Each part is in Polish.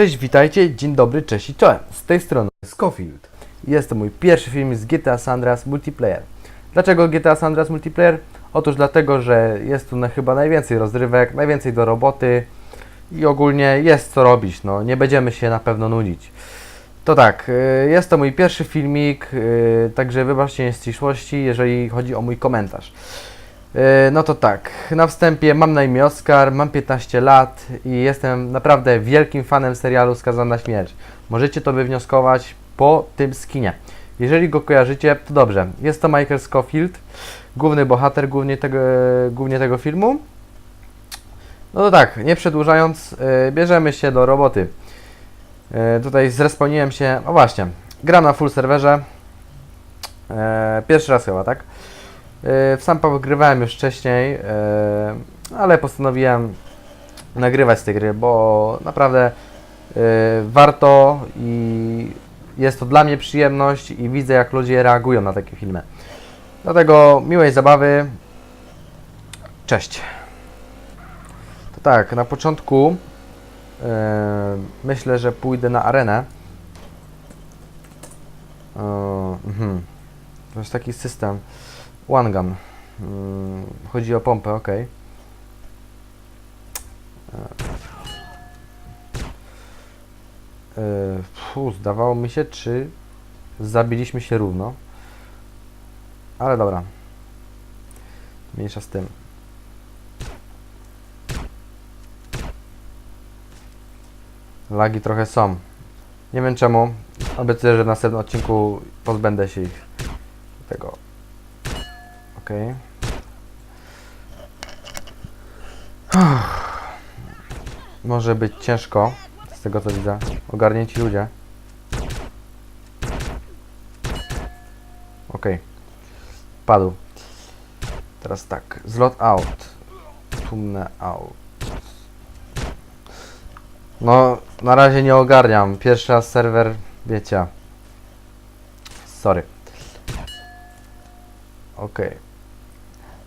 Cześć, witajcie, dzień dobry, cześć i czołem. Z tej strony Scofield. Jest to mój pierwszy film z GTA San Andreas Multiplayer. Dlaczego GTA San Andreas Multiplayer? Otóż dlatego, że jest tu na chyba najwięcej rozrywek, najwięcej do roboty i ogólnie jest co robić, no nie będziemy się na pewno nudzić. To tak, y, jest to mój pierwszy filmik, y, także wybaczcie nieścisłości, jeżeli chodzi o mój komentarz. E, No to tak, na wstępie mam na imię Oskar, mam 15 lat i jestem naprawdę wielkim fanem serialu Skazany na śmierć. Możecie to wywnioskować po tym skinie. Jeżeli go kojarzycie, to dobrze. Jest to Michael Scofield, główny bohater głównie tego, głównie tego filmu. No to tak, nie przedłużając, e, bierzemy się do roboty. E, Tutaj zresponiłem się, o właśnie, gram na full serwerze. E, Pierwszy raz chyba, tak? E, W sam pogrywałem już wcześniej, e, ale postanowiłem nagrywać z tej gry, bo naprawdę e, warto i jest to dla mnie przyjemność i widzę jak ludzie reagują na takie filmy. Dlatego miłej zabawy. Cześć. To tak, na początku e, myślę, że pójdę na arenę. Mhm. To jest taki system. One gun. Mm, Chodzi o pompę, ok. Fu, zdawało mi się, czy zabiliśmy się równo. Ale dobra. Mniejsza z tym. Lagi trochę są. Nie wiem czemu. Obiecuję, że w następnym odcinku pozbędę się ich. Tego. Okej. Może być ciężko, z tego co widzę. Ogarnięci ludzie. Okej. Padł. Teraz tak. Zlot out. Tumnę out. No, na razie nie ogarniam. Pierwszy raz serwer, wiecie. Sorry. Okej.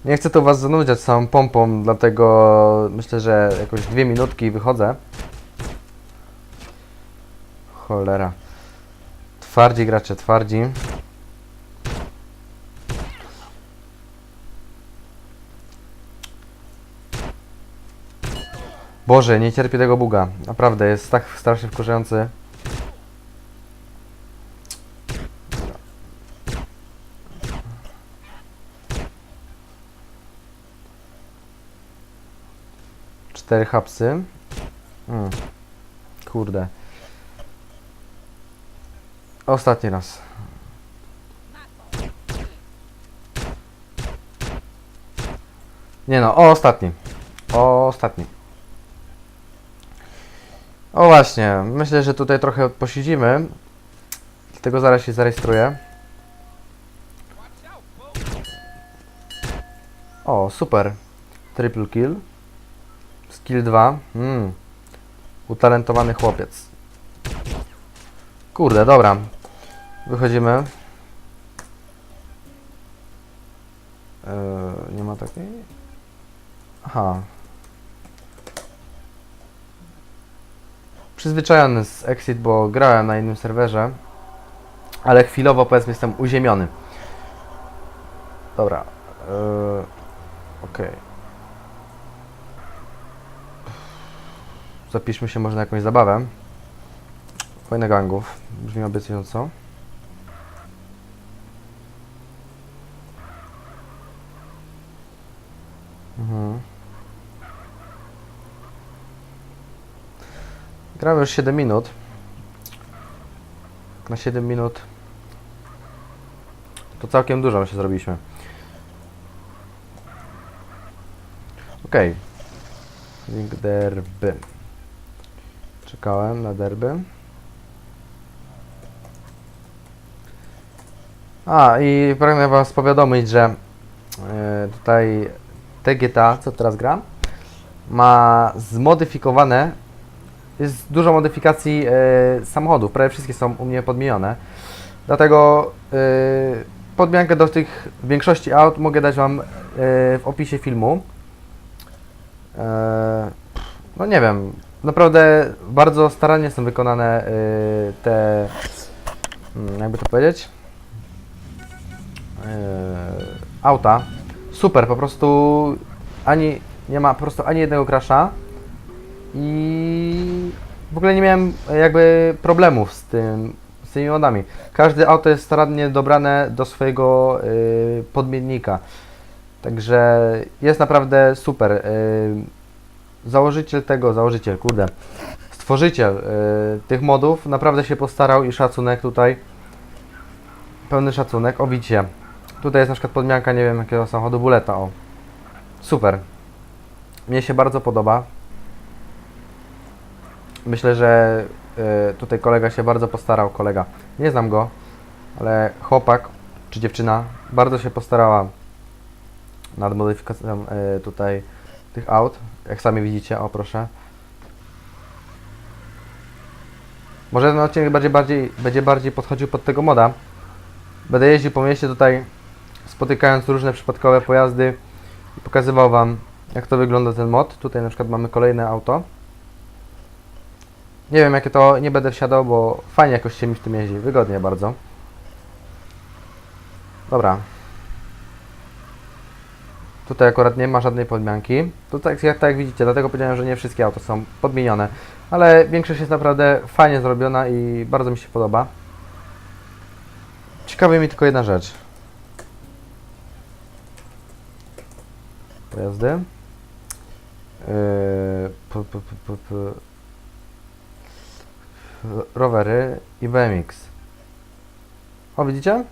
Nie chcę tu was zanudzać całą pompą, dlatego myślę, że jakoś dwie minutki i wychodzę. Cholera. Twardzi gracze, twardzi. Boże, nie cierpię tego buga. Naprawdę, jest tak strasznie wkurzający. Cztery hapsy. Mm. Kurde. Ostatni raz. Nie no, o ostatni. O ostatni. O właśnie, myślę, że tutaj trochę posiedzimy. Dlatego zaraz się zarejestruję. O, super. Triple kill. Skill 2. Mm. Utalentowany chłopiec. Kurde, dobra. Wychodzimy. Eee, nie ma takiej? Aha. Przyzwyczajony z Exit, bo grałem na innym serwerze. Ale chwilowo powiedzmy jestem uziemiony. Dobra. Eee, Okej. Zapiszmy się może na jakąś zabawę. Wojna gangów. Brzmi obiecująco. Mhm. Gramy już 7 minut. Na 7 minut to całkiem dużo się zrobiliśmy. Okej. Link derby. Czekałem na derby. A i pragnę Was powiadomić, że e, tutaj te GTA, co teraz gram, ma zmodyfikowane, jest dużo modyfikacji e, samochodów, prawie wszystkie są u mnie podmienione. Dlatego e, podmiankę do tych większości aut mogę dać Wam e, w opisie filmu. E, no nie wiem, naprawdę bardzo starannie są wykonane y, te, mm, jakby to powiedzieć, y, auta. Super, po prostu ani nie ma po prostu ani jednego crasha i w ogóle nie miałem jakby problemów z tym, z tymi modami. Każde auto jest starannie dobrane do swojego y, podmiennika. Także jest naprawdę super. Y, założyciel tego, założyciel, kurde, stworzyciel y, tych modów naprawdę się postarał i szacunek tutaj. Pełny szacunek. O widzicie, tutaj jest na przykład podmianka, nie wiem jakiego samochodu, buleta, o. Super. Mnie się bardzo podoba. Myślę, że y, tutaj kolega się bardzo postarał, kolega. Nie znam go, ale chłopak czy dziewczyna bardzo się postarała nad modyfikacją y, tutaj tych aut. Jak sami widzicie, o proszę. Może ten odcinek bardziej, bardziej, będzie bardziej podchodził pod tego moda. Będę jeździł po mieście tutaj, spotykając różne przypadkowe pojazdy i pokazywał Wam, jak to wygląda ten mod. Tutaj na przykład mamy kolejne auto. Nie wiem jakie to, nie będę wsiadał, bo fajnie jakoś się mi w tym jeździ, wygodnie bardzo. Dobra. Tutaj akurat nie ma żadnej podmianki. Tutaj jak, tak jak widzicie, dlatego powiedziałem, że nie wszystkie auto są podmienione. Ale większość jest naprawdę fajnie zrobiona i bardzo mi się podoba. Ciekawi mi tylko jedna rzecz. Pojazdy. Yy, p, p, p, p. Rowery i BMX. O, widzicie?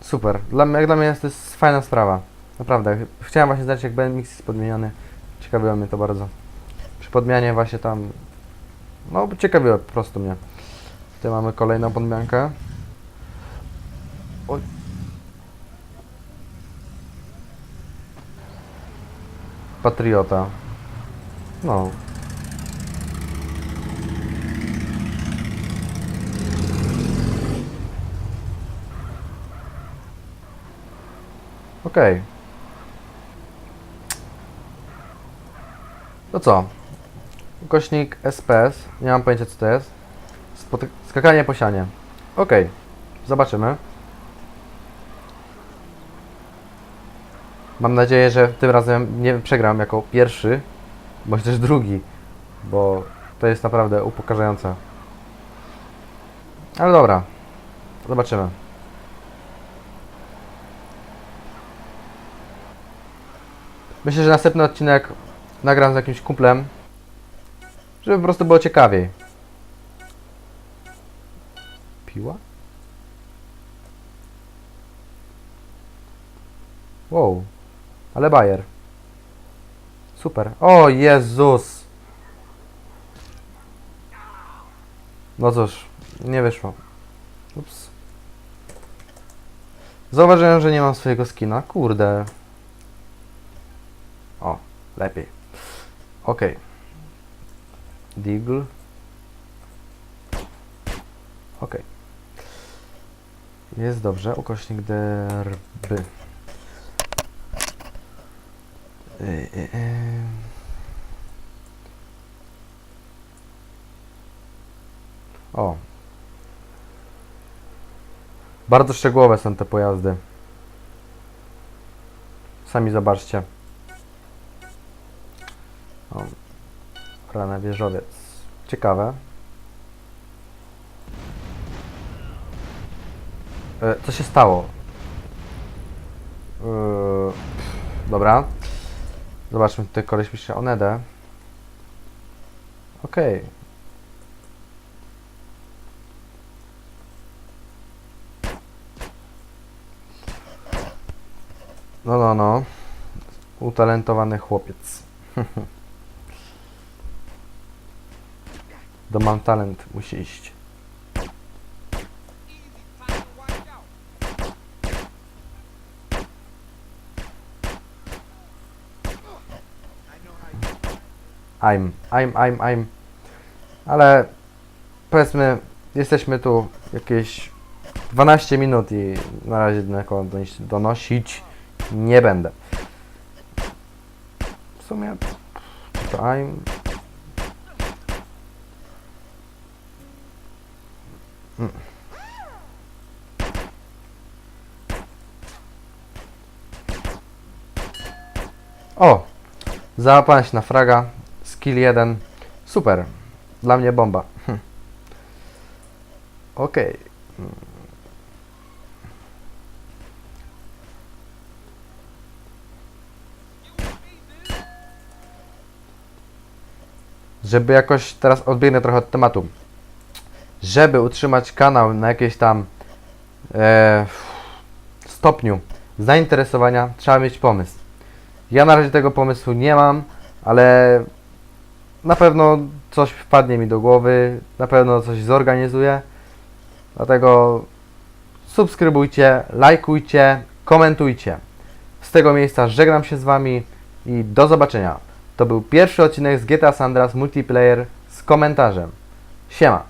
Super. Dla, jak dla mnie jest to jest fajna sprawa. Naprawdę. Ch- Chciałem właśnie znać, jak BMX jest podmieniony. Ciekawiło mnie to bardzo. Przy podmianie właśnie tam... No, ciekawiło po prostu mnie. Tutaj mamy kolejną podmiankę. Oj. Patriota. No. Okej. To co? Ukośnik SPS. Nie mam pojęcia co to jest. Skakanie po sianie. Okej. Zobaczymy. Mam nadzieję, że tym razem nie przegram jako pierwszy, bądź też drugi, bo to jest naprawdę upokarzające. Ale dobra. Zobaczymy. Myślę, że następny odcinek nagram z jakimś kumplem, żeby po prostu było ciekawiej. Piła? Wow, ale bajer. Super. O Jezus! No cóż, nie wyszło. Ups. Zauważyłem, że nie mam swojego skina. Kurde. O, lepiej. Ok. Deagle. Ok. Jest dobrze. Ukośnik derby. Y, y, y. O. Bardzo szczegółowe są te pojazdy. Sami zobaczcie. Rana wieżowiec. Ciekawe. E, co się stało? E, dobra. Zobaczmy, tutaj koleś pisze Onedę. Okej. No, no, no. Utalentowany chłopiec. Do mam talent musi iść. I'm, I'm, I'm, I'm. Ale powiedzmy, jesteśmy tu jakieś 12 minut i na razie donosić nie będę. W sumie to I'm. O! Załapałem się na fraga. Skill 1. Super. Dla mnie bomba. Hm. Okej. Mm. Żeby jakoś teraz odbiegnę trochę od tematu. Żeby utrzymać kanał na jakiejś tam e, stopniu zainteresowania, trzeba mieć pomysł. Ja na razie tego pomysłu nie mam, ale na pewno coś wpadnie mi do głowy, na pewno coś zorganizuję. Dlatego subskrybujcie, lajkujcie, komentujcie. Z tego miejsca żegnam się z Wami i do zobaczenia. To był pierwszy odcinek z GTA San Andreas Multiplayer z komentarzem. Siema!